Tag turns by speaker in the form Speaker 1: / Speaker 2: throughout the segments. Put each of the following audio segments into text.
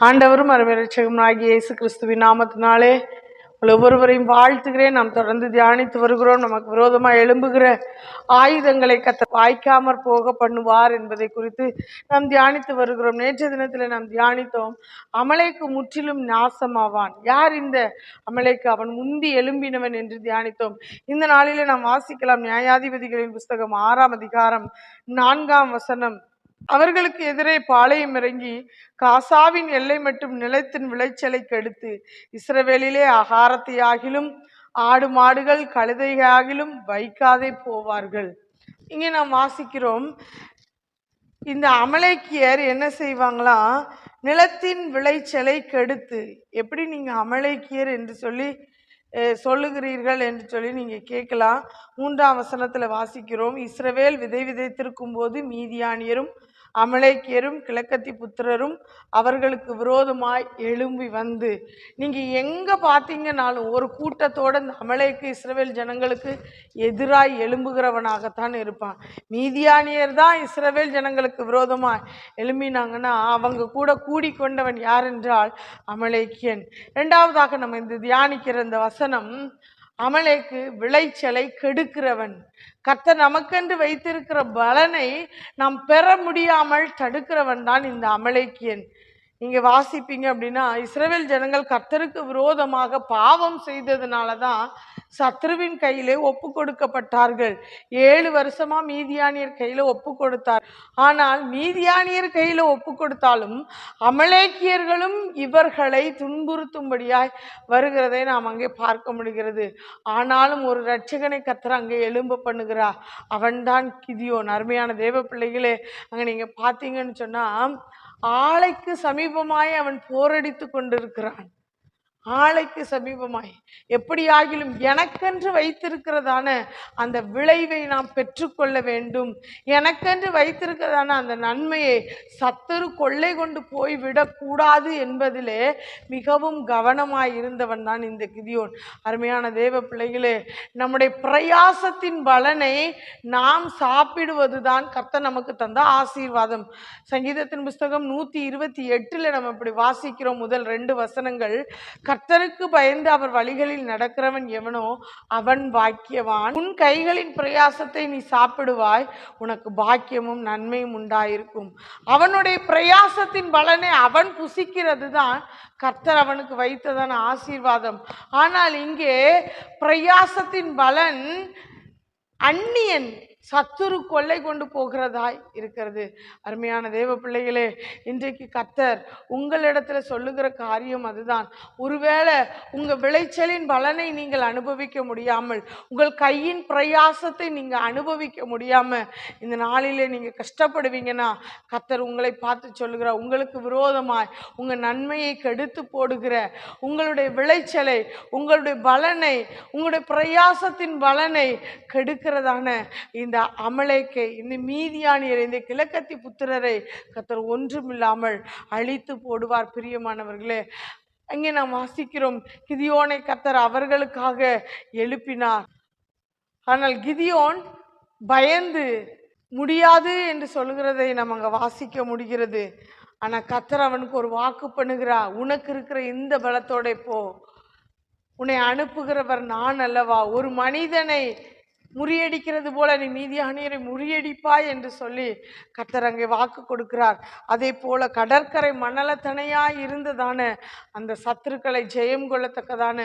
Speaker 1: ஆண்டவரும் அருமையரட்சகம் ஆகிய இயேசு கிறிஸ்துவின் நாமத்தினாலே ஒவ்வொருவரையும் வாழ்த்துகிறேன். நாம் தொடர்ந்து தியானித்து வருகிறோம். நமக்கு விரோதமாக எழும்புகிற ஆயுதங்களை கத்த வாய்க்காமற் போக பண்ணுவார் என்பதை குறித்து நாம் தியானித்து வருகிறோம். நேற்றைய தினத்தில் நாம் தியானித்தோம். அமலைக்கு முற்றிலும் நாசமாவான். யார் இந்த அமலைக்கு? அவன் முந்தி எழும்பினவன் என்று தியானித்தோம். இந்த நாளிலே நாம் வாசிக்கலாம். நியாயாதிபதிகளின் புஸ்தகம் ஆறாம் அதிகாரம் நான்காம் வசனம். அவர்களுக்கு எதிரே பாளையம் இறங்கி காசாவின் எல்லை மட்டும் நிலத்தின் விளைச்சலை கெடுத்து இஸ்ரவேலிலே அகாரத்தையாகிலும் ஆடு மாடுகள் கழுதையாகிலும் வைக்காதே போவார்கள். இங்கே நாம் வாசிக்கிறோம். இந்த அமலைக்கியர் என்ன செய்வாங்களாம் நிலத்தின் விளைச்சலை கெடுத்து எப்படி நீங்கள் அமலேக்கியர் என்று சொல்லி சொல்லுகிறீர்கள் என்று சொல்லி நீங்கள் கேட்கலாம். மூன்றாம் வசனத்தில் வாசிக்கிறோம். இஸ்ரவேல் விதை விதைத்திருக்கும் போது மீதியானியரும் அமலேக்கியரும் கிழக்கத்தி புத்திரரும் அவர்களுக்கு விரோதமாய் எழும்பி வந்து நீங்கள் எங்கே பார்த்தீங்கன்னாலும் ஒரு கூட்டத்தோடு இந்த அமலேக்கு இஸ்ரவேல் ஜனங்களுக்கு எதிராய் எழும்புகிறவனாகத்தான் இருப்பான். மீதியானியர் தான் இஸ்ரவேல் ஜனங்களுக்கு விரோதமாக எழும்பினாங்கன்னா அவங்க கூட கூடிக்கொண்டவன் யார் என்றால் அமலேக்கியன். ரெண்டாவதாக நம்ம இந்த தியானிக்கிற இந்த வசனம் அமலேக்கு விளைச்சலை கெடுக்கிறவன். கர்த்த நமக்கென்று வைத்திருக்கிற பலனை நாம் பெற முடியாமல் தடுக்கிறவன் தான் இந்த அமலேக்கியன். நீங்க வாசிப்பீங்க அப்படின்னா இஸ்ரேல் ஜனங்கள் கர்த்தருக்கு விரோதமாக பாவம் செய்ததுனால தான் சத்ருவின் கையிலே ஒப்பு கொடுக்கப்பட்டார்கள் ஏழு வருஷமா மீதியானியர் கையில ஒப்பு கொடுத்தார் ஆனால் மீதியானியர் கையில ஒப்பு கொடுத்தாலும் அமலேக்கியர்களும் இவர்களை துன்புறுத்தும்படியாய் வருகிறதை நாம் அங்கே பார்க்க முடிகிறது. ஆனாலும் ஒரு ரட்சகனை கர்த்தர் அங்கே எழும்ப பண்ணுகிறார் அவன்தான் கிதியோன். அருமையான தேவ பிள்ளைகளே அங்கே நீங்க பார்த்தீங்கன்னு சொன்னா ஆலைக்கு சமீபமாய் அவன் போரடித்து கொண்டிருக்கிறான். ஆலைக்கு சமீபமாய். எப்படியாகிலும் எனக்கென்று வைத்திருக்கிறதான அந்த விளைவை நாம் பெற்றுக்கொள்ள வேண்டும். எனக்கென்று வைத்திருக்கிறதான அந்த நன்மையை சத்துரு கொள்ளை கொண்டு போய் விடக்கூடாது என்பதிலே மிகவும் கவனமாய் இருந்தவன் தான் இந்த கிதியோன். அருமையான தேவ பிள்ளைகளே நம்முடைய பிரயாசத்தின் பலனை நாம் சாப்பிடுவது தான் நமக்கு தந்த ஆசீர்வாதம். சங்கீதத்தின் புஸ்தகம் நூத்தி இருபத்தி எட்டுல நம்ம இப்படி வாசிக்கிறோம். முதல் ரெண்டு வசனங்கள் கர்த்தருக்கு பயந்து அவர் வழிகளில் நடக்கிறவன் எவனோ அவன் பாக்கியவான். உன் கைகளின் பிரயாசத்தை நீ சாப்பிடுவாய் உனக்கு பாக்கியமும் நன்மையும் உண்டாயிருக்கும். அவனுடைய பிரயாசத்தின் பலனை அவன் புசிக்கிறது தான் கர்த்தர் அவனுக்கு வைத்ததான ஆசீர்வாதம். ஆனால் இங்கே பிரயாசத்தின் பலன் அந்நியன் சத்துரு கொள்ளை கொண்டு போகிறதாய் இருக்கிறது. அருமையான தேவ பிள்ளைகளே இன்றைக்கு கத்தர் உங்களிடத்துல சொல்லுகிற காரியம் அதுதான். ஒருவேளை உங்க விளைச்சலின் பலனை நீங்கள் அனுபவிக்க முடியாமல் உங்கள் கையின் பிரயாசத்தை நீங்க அனுபவிக்க முடியாம இந்த நாளிலே நீங்க கஷ்டப்படுவீங்கன்னா கத்தர் உங்களை பார்த்து சொல்லுகிறார் உங்களுக்கு விரோதமாய் உங்க நன்மையை கெடுத்து போடுகிற உங்களுடைய விளைச்சலை உங்களுடைய பலனை உங்களுடைய பிரயாசத்தின் பலனை கெடுக்கிறதான இந்த இந்த அமலைக்கை இந்த மீதியானியர் இந்த கிழக்கத்தி புத்திரரை கத்தர் ஒன்றுமில்லாமல் அழித்து போடுவார். பிரியமானவர்களே அங்கே நாம் வாசிக்கிறோம் கிதியோனை கத்தர் அவர்களுக்காக எழுப்பினார். ஆனால் கிதியோன் பயந்து முடியாது என்று சொல்லுகிறதை நம்ம அங்கே வாசிக்க முடிகிறது. ஆனால் கத்தர் அவனுக்கு ஒரு வாக்கு பண்ணுகிறா உனக்கு இருக்கிற இந்த பலத்தோட போ. உன்னை அனுப்புகிறவர் நான் அல்லவா? ஒரு மனிதனை முறியடிக்கிறது போல நீ மீதியானியரை முறியடிப்பாய் என்று சொல்லி கர்த்தர் அங்கே வாக்கு கொடுக்கிறார். அதே போல கடற்கரை மணலத்தனையாய் இருந்ததான அந்த சத்துருக்களை ஜெயம் கொள்ளத்தக்கதான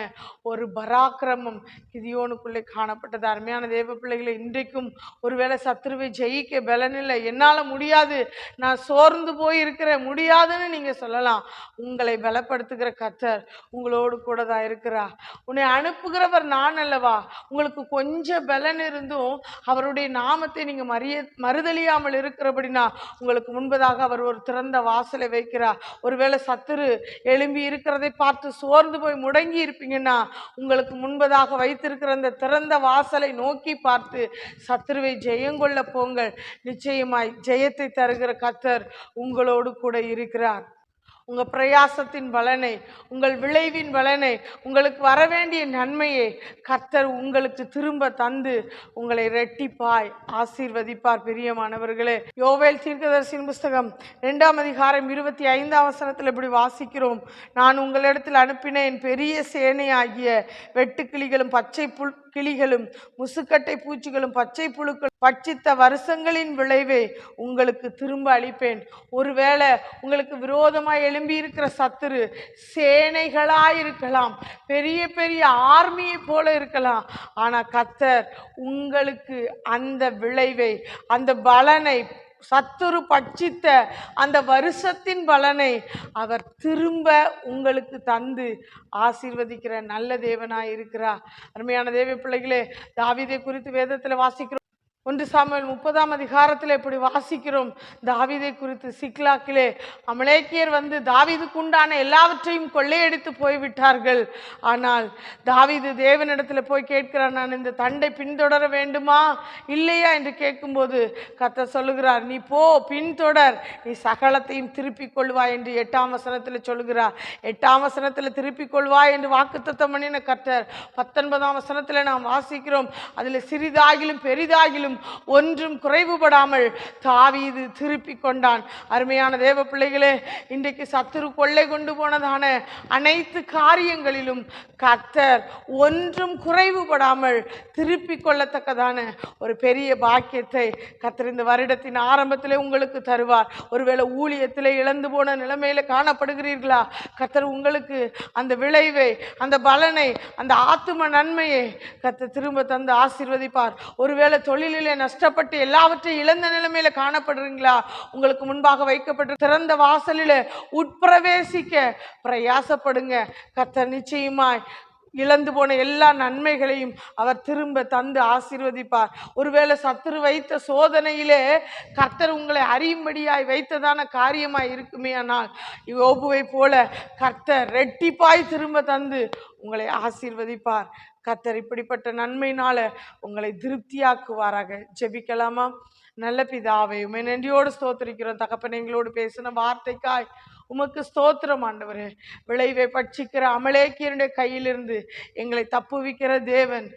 Speaker 1: ஒரு பராக்கிரமம் கிதியோனுக்குள்ளே காணப்பட்டது. அருமையான தேவ பிள்ளைகளை இன்றைக்கும் ஒருவேளை சத்துருவை ஜெயிக்க பலனில்லை என்னால் முடியாது. நான் சோர்ந்து போய் இருக்கிறேன் முடியாதுன்னு நீங்கள் சொல்லலாம். உங்களை பலப்படுத்துகிற கர்த்தர் உங்களோடு கூட தான் இருக்கிறா உன்னை அனுப்புகிறவர் நான் அல்லவா? உங்களுக்கு கொஞ்சம் பலன் இருந்தும் அவருடைய நாமத்தை நீங்க மறிய மறுதளியாமல் இருக்கிறபடினா உங்களுக்கு முன்பதாக அவர் ஒரு திறந்த வாசலை வைக்கிறார். ஒருவேளை சத்துரு எழும்பி இருக்கிறதை பார்த்து சோர்ந்து போய் முடங்கி இருப்பீங்கன்னா உங்களுக்கு முன்பதாக வைத்திருக்கிற அந்த திறந்த வாசலை நோக்கி பார்த்து சத்துருவை ஜெயங்கொள்ள போங்கள். நிச்சயமாய் ஜெயத்தை தருகிற கத்தர் உங்களோடு கூட இருக்கிறார். உங்கள் பிரயாசத்தின் பலனை உங்கள் விளைவின் பலனை உங்களுக்கு வர வேண்டிய நன்மையை கர்த்தர் உங்களுக்கு திரும்ப தந்து உங்களை ரெட்டிப்பாய் ஆசீர்வதிப்பார். பிரியமானவர்களே யோவேல் தீர்க்கதரிசின் புஸ்தகம் ரெண்டாம் அதிகாரம் இருபத்தி ஐந்தாம் வசனத்தில் இப்படி வாசிக்கிறோம். நான் உங்களிடத்தில் அனுப்பின என் பெரிய சேனையாகிய வெட்டுக்கிளிகளும் பச்சை புல் கிளிகளும் முசுக்கட்டை பூச்சிகளும் பச்சை புழுக்கள் பட்சித்த வருஷங்களின் விளைவை உங்களுக்கு திரும்ப அளிப்பேன். ஒருவேளை உங்களுக்கு விரோதமாக எழும்பி இருக்கிற சத்துரு சேனைகளாக இருக்கலாம் பெரிய பெரிய ஆர்மியை போல இருக்கலாம். ஆனால் கத்தர் உங்களுக்கு அந்த விளைவை அந்த பலனை சத்துரு பட்சித்த அந்த வருஷத்தின் பலனை அவர் திரும்ப உங்களுக்கு தந்து ஆசீர்வதிக்கிற நல்ல தேவனாக இருக்கிறார் அருமையான தேவ பிள்ளைகளே தாவிதை குறித்து வேதத்தில் வாசிக்கிறோம். ஒன்று சாமியல் முப்பதாம் அதிகாரத்தில் இப்படி வாசிக்கிறோம்? தாவீதை குறித்து சிக்லாக்கிலே அமலேக்கியர் வந்து தாவீதுக்கு உண்டான எல்லாவற்றையும் கொள்ளையடித்து போய்விட்டார்கள். ஆனால் தாவிது தேவனிடத்தில் போய் கேட்கிறார் நான் இந்த தண்டை பின்தொடர வேண்டுமா? இல்லையா? என்று கேட்கும்போது கத்த சொல்லுகிறார் நீ போ பின்தொடர். நீ சகலத்தையும் திருப்பிக் கொள்வாய் என்று எட்டாம் வசனத்தில் சொல்லுகிறார். எட்டாம் வசனத்தில் திருப்பிக் கொள்வாய் என்று வாக்குத்தத்தம் பண்ணின கர்த்தர் பத்தொன்பதாம் வசனத்தில் நாம் வாசிக்கிறோம். அதில் சிறிதாகிலும் பெரிதாகிலும் ஒன்றும் குறைவுபடாமல் தாவீது திருப்பி கொண்டான். அருமையான தேவ பிள்ளைகளே இன்றைக்கு சத்துரு கொள்ளை கொண்டு போனதான அனைத்து காரியங்களிலும் கத்தர் ஒன்றும் குறைவுபடாமல் திருப்பி கொள்ளத்தக்கதான ஒரு பெரிய பாக்கியத்தை கத்தர் இந்த வருடத்தின் ஆரம்பத்திலே உங்களுக்கு தருவார். ஒருவேளை ஊழியத்திலே இழந்து போன நிலைமையில காணப்படுகிறீர்களா? கத்தர் உங்களுக்கு அந்த விளைவை அந்த பலனை அந்த ஆத்தும நன்மையை கத்தர் திரும்ப தந்து ஆசீர்வதிப்பார். ஒருவேளை தொழிலில் நஷ்டப்பட்டு எல்லாவற்றையும் இழந்த நிலைமையில காணப்படுறீங்களா? உங்களுக்கு முன்பாக வைக்கப்பட்டு திறந்த வாசலில் உட்பிரவேசிக்க பிரயாசப்படுங்க. கத்த நிச்சயமாய் இழந்து போன எல்லா நன்மைகளையும் அவர் திரும்ப தந்து ஆசீர்வதிப்பார். ஒருவேளை சத்துரு வைத்த சோதனையிலே கர்த்தர் உங்களை அறியும்படியாய் வைத்ததான காரியமாய் இருக்குமே ஆனால் யோபுவை போல கர்த்தர் ரெட்டிப்பாய் திரும்ப தந்து உங்களை ஆசீர்வதிப்பார். கத்தர் இப்படிப்பட்ட நன்மையினால உங்களை திருப்தியாக்குவாராக. ஜெபிக்கலாமா? நல்ல பிதாவை உமை நன்றியோடு ஸ்தோத்திரிக்கிறோம். தகப்பன் எங்களோடு பேசின வார்த்தைக்காய் உமக்கு ஸ்தோத்திரம் ஆண்டவர். விளைவை பட்சிக்கிற அமலேக்கியருடைய கையிலிருந்து எங்களை தப்புவிக்கிற தேவன்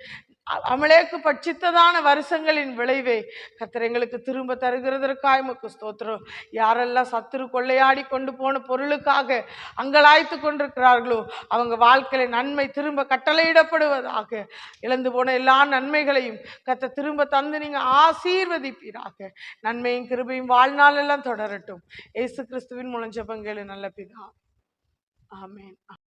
Speaker 1: அமலேக்கு பட்சித்ததான வருஷங்களின் விளைவே. கர்த்தர் எங்களுக்கு திரும்ப தருகிறதற்காய் உமக்கு ஸ்தோத்திரம். யாரெல்லாம் சத்துரு கொள்ளையாடி கொண்டு போன பொருளுக்காக அங்கலாய்த்து கொண்டிருக்கிறார்களோ அவங்க வாழ்க்கையில நன்மை திரும்ப கட்டளையிடப்படுவதாக. இழந்து போன எல்லா நன்மைகளையும் கத்த திரும்ப தந்து நீங்க ஆசீர்வதிப்பீராக. நன்மையும் கிருபையும் வாழ்நாளெல்லாம் தொடரட்டும். ஏசு கிறிஸ்துவின் முளைஞ்ச ஜெபங்களு நல்ல பிதா. ஆமேன்.